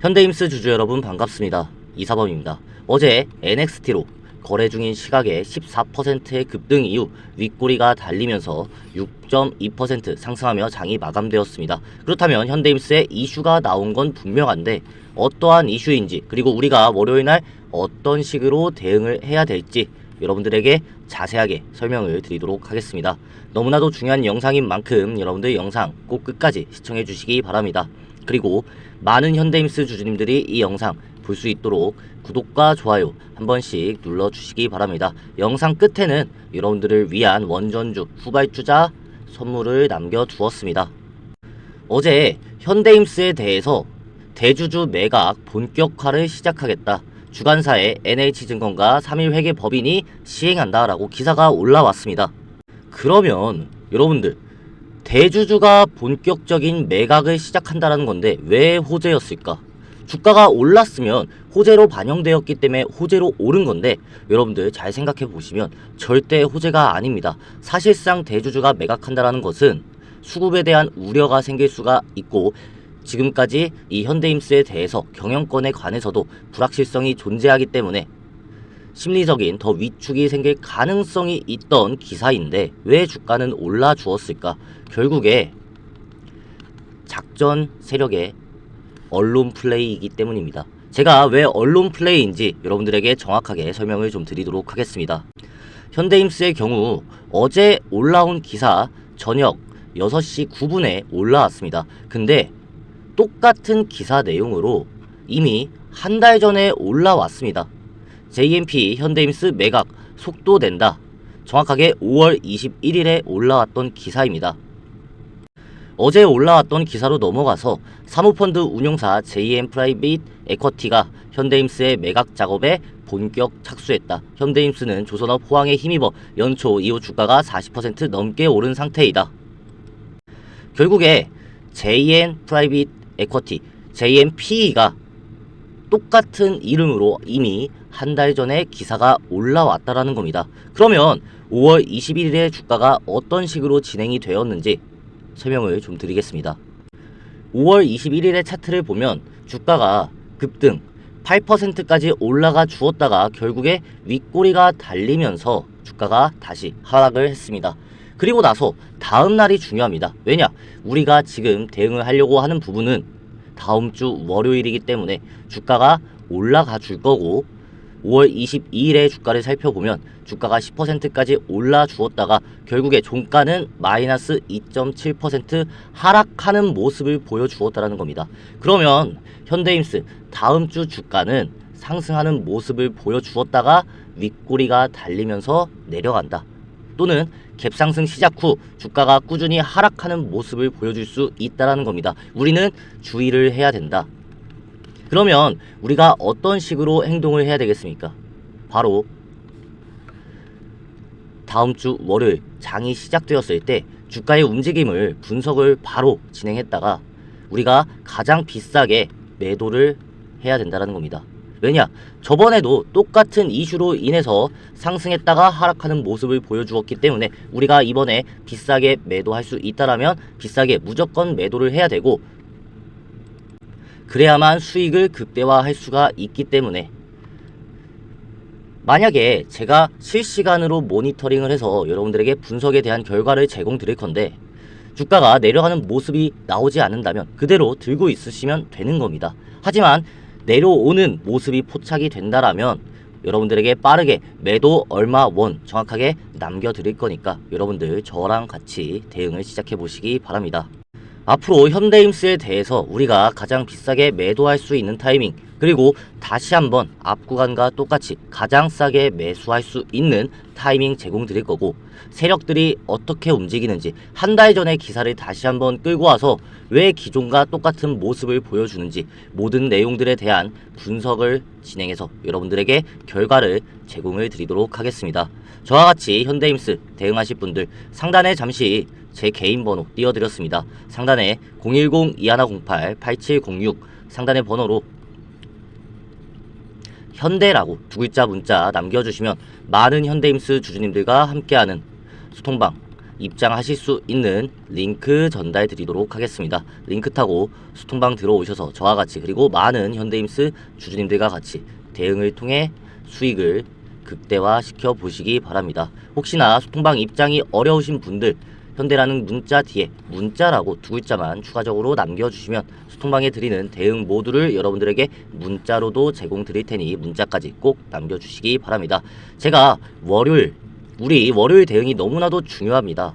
현대임스 주주 여러분 반갑습니다. 이사범입니다. 어제 NXT로 거래 중인 시각의 14%의 급등 이후 윗꼬리가 달리면서 6.2% 상승하며 장이 마감되었습니다. 그렇다면 현대임스의 이슈가 나온 건 분명한데 어떠한 이슈인지 그리고 우리가 월요일 날 어떤 식으로 대응을 해야 될지 여러분들에게 자세하게 설명을 드리도록 하겠습니다. 너무나도 중요한 영상인 만큼 여러분들 영상 꼭 끝까지 시청해 주시기 바랍니다. 그리고 많은 현대임스 주주님들이 이 영상 볼 수 있도록 구독과 좋아요 한 번씩 눌러주시기 바랍니다. 영상 끝에는 여러분들을 위한 원전주 후발주자 선물을 남겨두었습니다. 어제 현대임스에 대해서 대주주 매각 본격화를 시작하겠다. 주간사에 NH증권과 3일 회계 법인이 시행한다라고 기사가 올라왔습니다. 그러면 여러분들 대주주가 본격적인 매각을 시작한다라는 건데 왜 호재였을까? 주가가 올랐으면 호재로 반영되었기 때문에 호재로 오른 건데 여러분들 잘 생각해 보시면 절대 호재가 아닙니다. 사실상 대주주가 매각한다라는 것은 수급에 대한 우려가 생길 수가 있고 지금까지 이 현대임스에 대해서 경영권에 관해서도 불확실성이 존재하기 때문에 심리적인 더 위축이 생길 가능성이 있던 기사인데 왜 주가는 올라 주었을까? 결국에 작전 세력의 언론 플레이이기 때문입니다. 제가 왜 언론 플레이인지 여러분들에게 정확하게 설명을 좀 드리도록 하겠습니다. 현대임스의 경우 어제 올라온 기사 저녁 6시 9분에 올라왔습니다. 근데 똑같은 기사 내용으로 이미 한 달 전에 올라왔습니다. JMP 현대임스 매각 속도 낸다. 정확하게 5월 21일에 올라왔던 기사입니다. 어제 올라왔던 기사로 넘어가서 사모펀드 운용사 JM 프라이빗 에쿼티가 현대임스의 매각 작업에 본격 착수했다. 현대임스는 조선업 호황에 힘입어 연초 이후 주가가 40% 넘게 오른 상태이다. 결국에 JM 프라이빗 에쿼티, JMPE가 똑같은 이름으로 이미 한 달 전에 기사가 올라왔다라는 겁니다. 그러면 5월 21일에 주가가 어떤 식으로 진행이 되었는지 설명을 좀 드리겠습니다. 5월 21일의 차트를 보면 주가가 급등 8%까지 올라가 주었다가 결국에 윗꼬리가 달리면서 주가가 다시 하락을 했습니다. 그리고 나서 다음 날이 중요합니다. 왜냐? 우리가 지금 대응을 하려고 하는 부분은 다음 주 월요일이기 때문에 주가가 올라가 줄 거고 5월 22일에 주가를 살펴보면 주가가 10%까지 올라 주었다가 결국에 종가는 마이너스 2.7% 하락하는 모습을 보여주었다는 겁니다. 그러면 현대임스 다음 주 주가는 상승하는 모습을 보여주었다가 윗꼬리가 달리면서 내려간다. 또는 갭상승 시작 후 주가가 꾸준히 하락하는 모습을 보여줄 수 있다는 겁니다. 우리는 주의를 해야 된다. 그러면 우리가 어떤 식으로 행동을 해야 되겠습니까? 바로 다음 주 월요일 장이 시작되었을 때 주가의 움직임을 분석을 바로 진행했다가 우리가 가장 비싸게 매도를 해야 된다는 겁니다. 왜냐? 저번에도 똑같은 이슈로 인해서 상승했다가 하락하는 모습을 보여주었기 때문에 우리가 이번에 비싸게 매도할 수 있다라면 비싸게 무조건 매도를 해야 되고 그래야만 수익을 극대화할 수가 있기 때문에 만약에 제가 실시간으로 모니터링을 해서 여러분들에게 분석에 대한 결과를 제공 드릴 건데 주가가 내려가는 모습이 나오지 않는다면 그대로 들고 있으시면 되는 겁니다. 하지만 내려오는 모습이 포착이 된다라면 여러분들에게 빠르게 매도 얼마 원 정확하게 남겨드릴 거니까 여러분들 저랑 같이 대응을 시작해 보시기 바랍니다. 앞으로 현대임스에 대해서 우리가 가장 비싸게 매도할 수 있는 타이밍 그리고 다시 한번 앞 구간과 똑같이 가장 싸게 매수할 수 있는 타이밍 제공 드릴 거고 세력들이 어떻게 움직이는지 한 달 전에 기사를 다시 한번 끌고 와서 왜 기존과 똑같은 모습을 보여주는지 모든 내용들에 대한 분석을 진행해서 여러분들에게 결과를 제공을 드리도록 하겠습니다. 저와 같이 현대임스 대응하실 분들 상단에 잠시 제 개인 번호 띄워드렸습니다. 상단에 010-2108-8706 상단의 번호로 현대라고 두 글자 문자 남겨주시면 많은 현대임스 주주님들과 함께하는 소통방 입장하실 수 있는 링크 전달 드리도록 하겠습니다. 링크 타고 수통방 들어오셔서 저와 같이 그리고 많은 현대임스 주주님들과 같이 대응을 통해 수익을 극대화시켜 보시기 바랍니다. 혹시나 수통방 입장이 어려우신 분들 현대라는 문자 뒤에 문자라고 두 글자만 추가적으로 남겨주시면 수통방에 드리는 대응 모두를 여러분들에게 문자로도 제공 드릴 테니 문자까지 꼭 남겨주시기 바랍니다. 제가 월요일 우리 월요일 대응이 너무나도 중요합니다.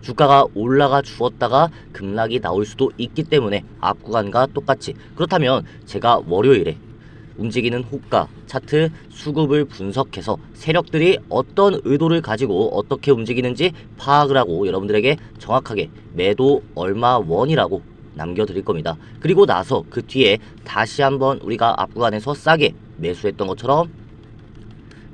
주가가 올라가 주었다가 급락이 나올 수도 있기 때문에 앞 구간과 똑같이 그렇다면 제가 월요일에 움직이는 호가 차트 수급을 분석해서 세력들이 어떤 의도를 가지고 어떻게 움직이는지 파악을 하고 여러분들에게 정확하게 매도 얼마 원이라고 남겨드릴 겁니다. 그리고 나서 그 뒤에 다시 한번 우리가 앞 구간에서 싸게 매수했던 것처럼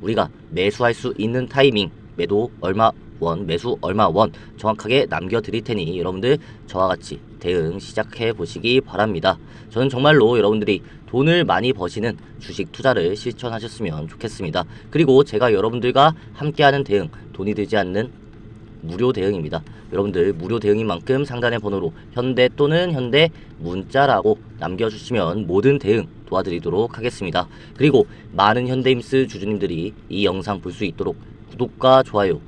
우리가 매수할 수 있는 타이밍 매도 얼마 원 매수 얼마 원 정확하게 남겨드릴 테니 여러분들 저와 같이 대응 시작해 보시기 바랍니다. 저는 정말로 여러분들이 돈을 많이 버시는 주식 투자를 실천하셨으면 좋겠습니다. 그리고 제가 여러분들과 함께하는 대응 돈이 들지 않는 무료 대응입니다. 여러분들 무료 대응인 만큼 상단의 번호로 현대 또는 현대 문자라고 남겨주시면 모든 대응 도와드리도록 하겠습니다. 그리고 많은 현대임스 주주님들이 이 영상 볼 수 있도록 구독과 좋아요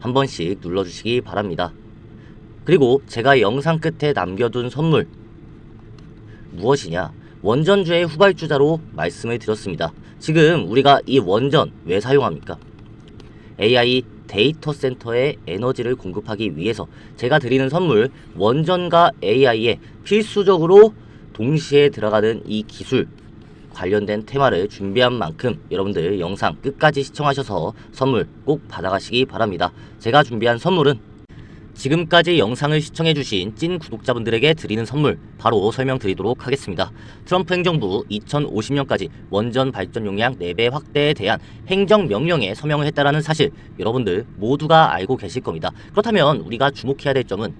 한 번씩 눌러주시기 바랍니다. 그리고 제가 영상 끝에 남겨둔 선물 무엇이냐? 원전주의 후발주자로 말씀을 드렸습니다. 지금 우리가 이 원전 왜 사용합니까? AI 데이터 센터에 에너지를 공급하기 위해서 제가 드리는 선물 원전과 AI에 필수적으로 동시에 들어가는 이 기술 관련된 테마를 준비한 만큼 여러분들 영상 끝까지 시청하셔서 선물 꼭 받아가시기 바랍니다. 제가 준비한 선물은 지금까지 영상을 시청해주신 찐 구독자분들에게 드리는 선물 바로 설명드리도록 하겠습니다. 트럼프 행정부 2050년까지 원전 발전 용량 4배 확대에 대한 행정명령에 서명을 했다라는 사실 여러분들 모두가 알고 계실 겁니다. 그렇다면 우리가 주목해야 될 점은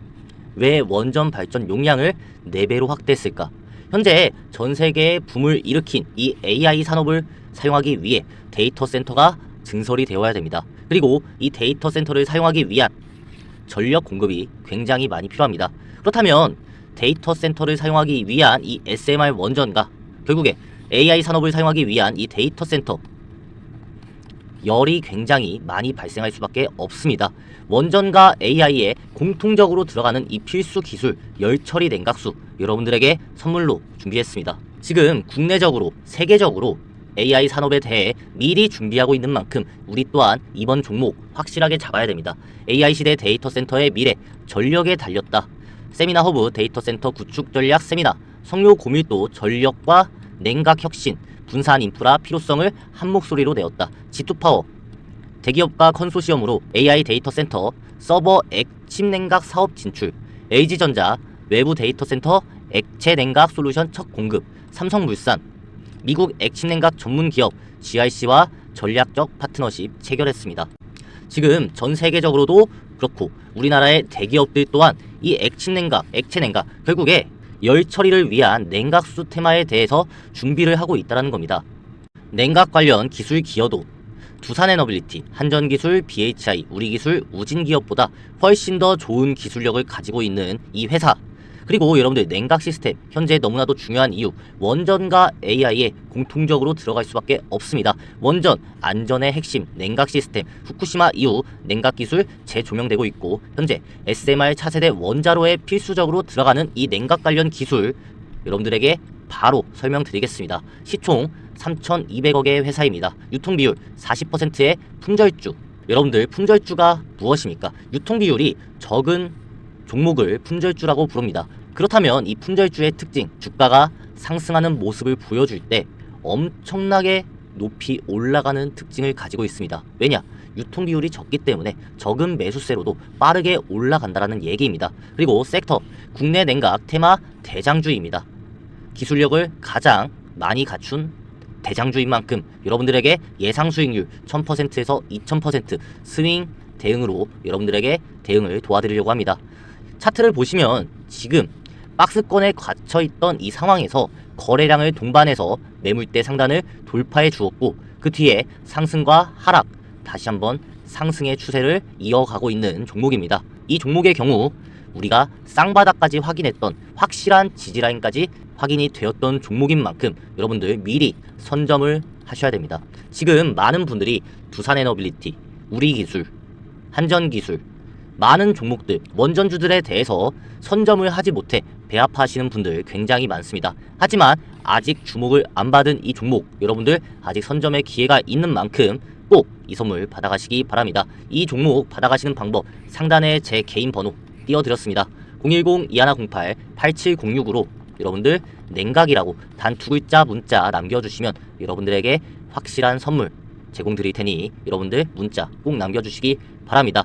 왜 원전 발전 용량을 4배로 확대했을까? 현재 전 세계에 붐을 일으킨 이 AI 산업을 사용하기 위해 데이터 센터가 증설이 되어야 됩니다. 그리고 이 데이터 센터를 사용하기 위한 전력 공급이 굉장히 많이 필요합니다. 그렇다면 데이터 센터를 사용하기 위한 이 SMR 원전과 결국에 AI 산업을 사용하기 위한 이 데이터 센터 열이 굉장히 많이 발생할 수밖에 없습니다. 원전과 AI에 공통적으로 들어가는 이 필수 기술 열 처리 냉각수 여러분들에게 선물로 준비했습니다. 지금 국내적으로 세계적으로 AI 산업에 대해 미리 준비하고 있는 만큼 우리 또한 이번 종목 확실하게 잡아야 됩니다. AI 시대 데이터 센터의 미래 전력에 달렸다. 세미나 허브 데이터 센터 구축 전략 세미나 성료 고밀도 전력과 냉각 혁신 분산 인프라 필요성을 한 목소리로 내었다. G2파워 대기업과 컨소시엄으로 AI 데이터 센터 서버 액침 냉각 사업 진출 LG전자 외부 데이터 센터 액체 냉각 솔루션 첫 공급 삼성물산 미국 액침 냉각 전문 기업 GRC와 전략적 파트너십 체결했습니다. 지금 전 세계적으로도 그렇고 우리나라의 대기업들 또한 이 액침 냉각, 액체 냉각 결국에 열 처리를 위한 냉각수 테마에 대해서 준비를 하고 있다는 겁니다. 냉각 관련 기술 기여도 두산에너빌리티, 한전기술, BHI, 우리기술, 우진기업보다 훨씬 더 좋은 기술력을 가지고 있는 이 회사 그리고 여러분들 냉각 시스템 현재 너무나도 중요한 이유 원전과 AI에 공통적으로 들어갈 수밖에 없습니다. 원전 안전의 핵심 냉각 시스템 후쿠시마 이후 냉각 기술 재조명되고 있고 현재 SMR 차세대 원자로에 필수적으로 들어가는 이 냉각 관련 기술 여러분들에게 바로 설명드리겠습니다. 시총 3,200억의 회사입니다. 유통 비율 40%의 품절주. 여러분들 품절주가 무엇입니까? 유통 비율이 적은 종목을 품절주라고 부릅니다. 그렇다면 이 품절주의 특징, 주가가 상승하는 모습을 보여줄 때 엄청나게 높이 올라가는 특징을 가지고 있습니다. 왜냐? 유통 비율이 적기 때문에 적은 매수세로도 빠르게 올라간다는 얘기입니다. 그리고 섹터, 국내 냉각 테마 대장주입니다. 기술력을 가장 많이 갖춘 대장주인 만큼 여러분들에게 예상 수익률 1000%에서 2000% 스윙 대응으로 여러분들에게 대응을 도와드리려고 합니다. 차트를 보시면 지금 박스권에 갇혀 있던 이 상황에서 거래량을 동반해서 매물대 상단을 돌파해 주었고 그 뒤에 상승과 하락 다시 한번 상승의 추세를 이어가고 있는 종목입니다. 이 종목의 경우 우리가 쌍바닥까지 확인했던 확실한 지지라인까지 확인이 되었던 종목인 만큼 여러분들 미리 선점을 하셔야 됩니다. 지금 많은 분들이 두산에너빌리티, 우리기술, 한전기술, 많은 종목들, 원전주들에 대해서 선점을 하지 못해 배합하시는 분들 굉장히 많습니다. 하지만 아직 주목을 안 받은 이 종목, 여러분들 아직 선점의 기회가 있는 만큼 꼭 이 선물 받아가시기 바랍니다. 이 종목 받아가시는 방법 상단에 제 개인 번호 띄워드렸습니다. 010-2108-8706으로 여러분들 냉각이라고 단 두 글자 문자 남겨주시면 여러분들에게 확실한 선물 제공드릴 테니 여러분들 문자 꼭 남겨주시기 바랍니다.